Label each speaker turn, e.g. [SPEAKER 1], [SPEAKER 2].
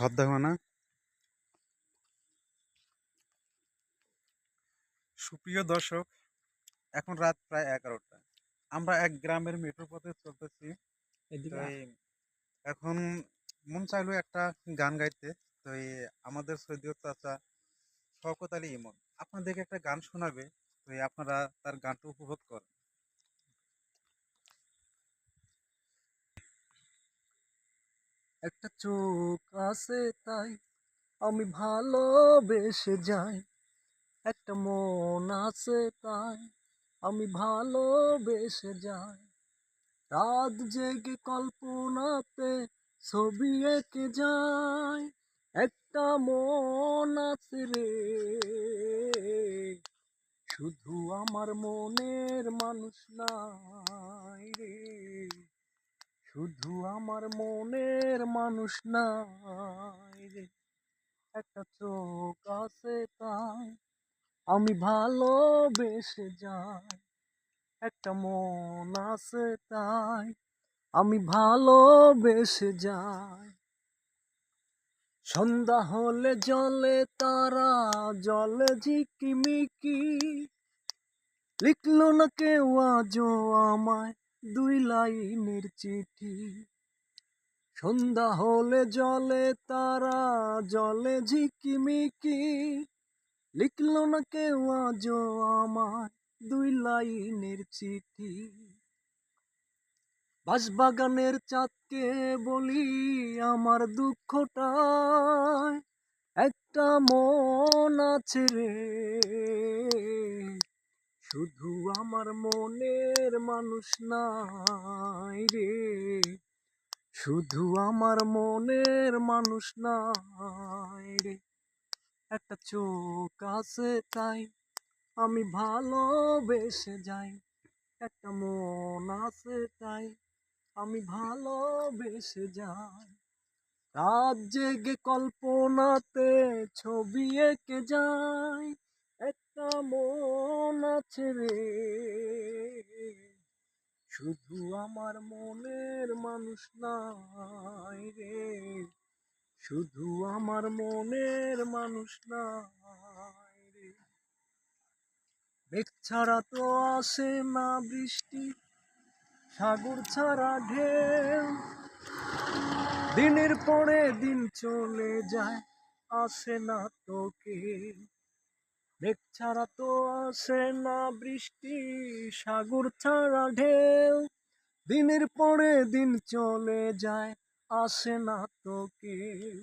[SPEAKER 1] সব দেখো না। সুপ্রিয় দর্শক এখন রাত প্রায় এগারোটা। আমরা এক গ্রামের মেট্রো পথে চলতেছি। এখন মন চাইলো একটা গান গাইতে। তো এই আমাদের সৈদীয় চাচা শওকত আলী ইমন আপনাদেরকে একটা গান শোনাবে। তো আপনারা তার গানটা উপভোগ করেন
[SPEAKER 2] একটা চোখ আছে তাই আমি ভালোবেসে যাই। একটা মন আছে তাই আমি ভালোবেসে যাই। রাত জেগে কল্পনাতে ছবি এঁকে যাই। একটা মন আছে রে। শুধু আমার মনের মানুষ নাই রে। শুধু আমার মনের মানুষ নাই রে। একটা চোখ আছে তাই আমি ভালোবেসে যাই। একটা মন আছে তাই আমি ভালোবেসে যাই। সন্ধ্যা হলে জলে তারা, জলে ঝিকিমিকি। লিখলো না কেউ আজও আমায় দুই লাইনের চিঠি। সন্ধ্যা হলে জলে তারা, জলে ঝিকিমিকি। লিখল না কেউ আজও আমার দুই লাইনের চিঠি। বাঁশবাগানের চাঁদকে বলি আমার দুঃখটা একটা মন আছে রে। শুধু আমার মনের মানুষ নাই রে। শুধু আমার মনের মানুষ নাই রে। একটা চোখ আছে তাই আমি ভালোবেসে যাই। একটা মন আছে তাই আমি ভালোবেসে যাই। রাত জেগে কল্পনাতে ছবি এঁকে যাই। একটা মন আছে রে। শুধু আমার মনের মানুষ নাই রে। শুধু আমার মনের মানুষ নাই রে। মেঘ ছাড়া তো আসে না বৃষ্টি, সাগর ছাড়া ঢেউ। দিনের পরে দিন চলে যায়, আসে না তো কেউ মেঘ ছাড়া তো আসে না বৃষ্টি, সাগর ছাড়া ঢেউ। দিনের পরে দিন চলে যায়, আসে না তো কেউ।